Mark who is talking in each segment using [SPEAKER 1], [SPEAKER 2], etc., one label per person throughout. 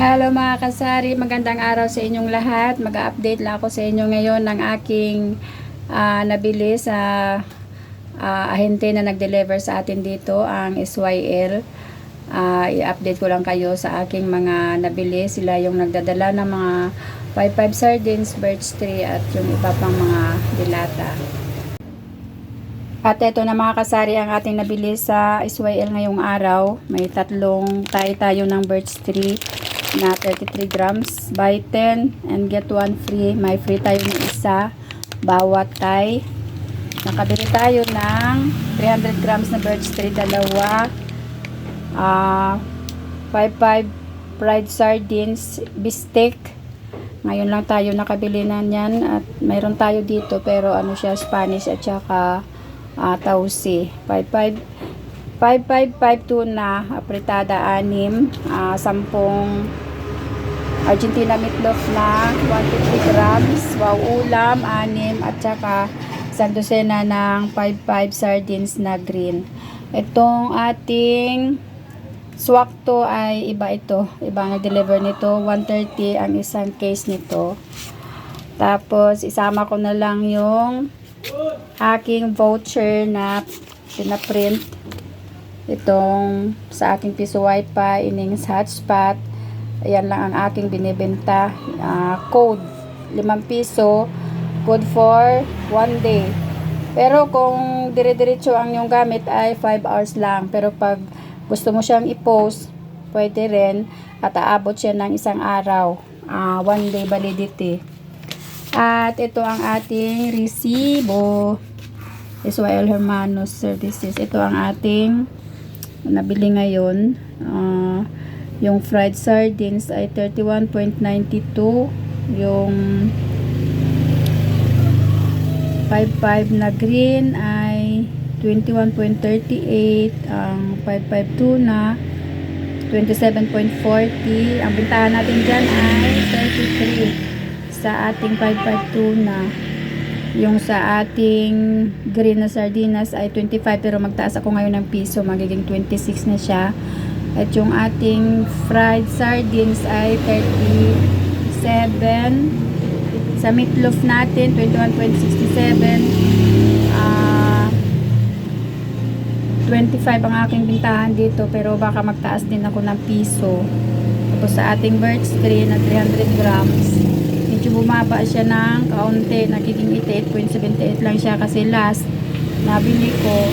[SPEAKER 1] Hello mga kasari, magandang araw sa inyong lahat. Mag-update lang ako sa inyo ngayon ng aking ah, nabili sa ah, ahente na nag-deliver sa atin dito, ang SYL. Ah, i-update ko lang kayo sa aking mga nabili. Sila yung nagdadala ng mga 5-5 sardines, birch tree at yung iba pang mga dilata. At ito na mga kasari ang ating nabili sa SYL ngayong araw. May tatlong tayo tayo ng birch tree na 33 grams. Buy 10 and get 1 free. May free tayo ng isa. Bawat tay. Nakabili tayo ng 300 grams na birch tree. Dalawa. Ah, 55 fried sardines. Bistek. Ngayon lang tayo nakabili na yan. At mayroon tayo dito pero ano siya Spanish at saka uh, tausi 55 5552 na apritada 6 uh, 10 Argentina meatloaf na 150 grams wow ulam 6 at saka isang dosena ng 55 sardines na green. Itong ating swakto ay iba ito iba ang deliver nito 130 ang isang case nito. Tapos isama ko na lang yung aking voucher na pinaprint itong sa aking piso wifi innings hotspot ayan lang ang aking binibenta Ah, code. 5 piso good for one day. Pero kung dire-diretso ang yung gamit ay 5 hours lang. Pero pag gusto mo siyang i-post pwede rin at aabot siya ng isang araw. Ah, one day validity. At ito ang ating resibo. Israel Hermanos Services. Ito ang ating nabili ngayon. Ah, yung fried sardines ay 31.92. Yung 55 na green ay 21.38. Ang 552 na 27.40. Ang bintahan natin dyan ay 33 sa ating 552 na yung sa ating green na sardinas ay 25 pero magtaas ako ngayon ng piso magiging 26 na siya. At yung ating fried sardines ay 37 sa meatloaf natin 21.67 ah 25 ang aking bintahan dito pero baka magtaas din ako ng piso. Tapos sa ating birch tree na 300 grams medyo bumaba siya ng kaunti nagiging 88.78 lang siya kasi last nabili ko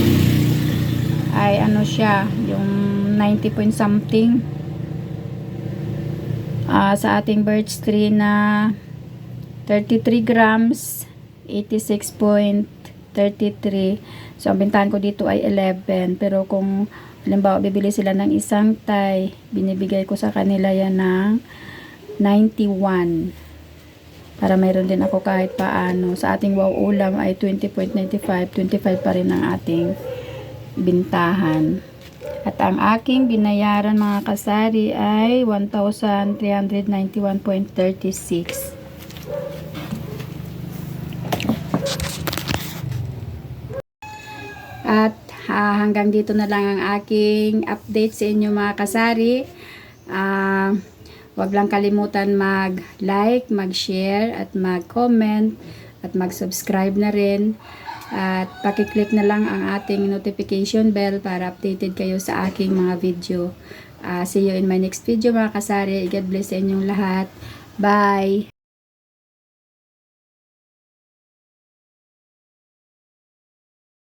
[SPEAKER 1] ay ano siya yung 90 point something Ah, sa ating birch tree na 33 grams 86.33 so ang bintahan ko dito ay 11 pero kung halimbawa bibili sila ng isang tay binibigay ko sa kanila yan ng 91 para mayroon din ako kahit paano. Sa ating wow ulam ay 20.95, 25 pa rin ang ating bintahan. At ang aking binayaran mga kasari ay 1,391.36. At ah, hanggang dito na lang ang aking update sa inyo mga kasari. Ah... Huwag lang kalimutan mag-like, mag-share, at mag-comment, at mag-subscribe na rin. At pakiclick na lang ang ating notification bell para updated kayo sa aking mga video. Ah, see you in my next video mga kasari. God bless sa inyong lahat. Bye!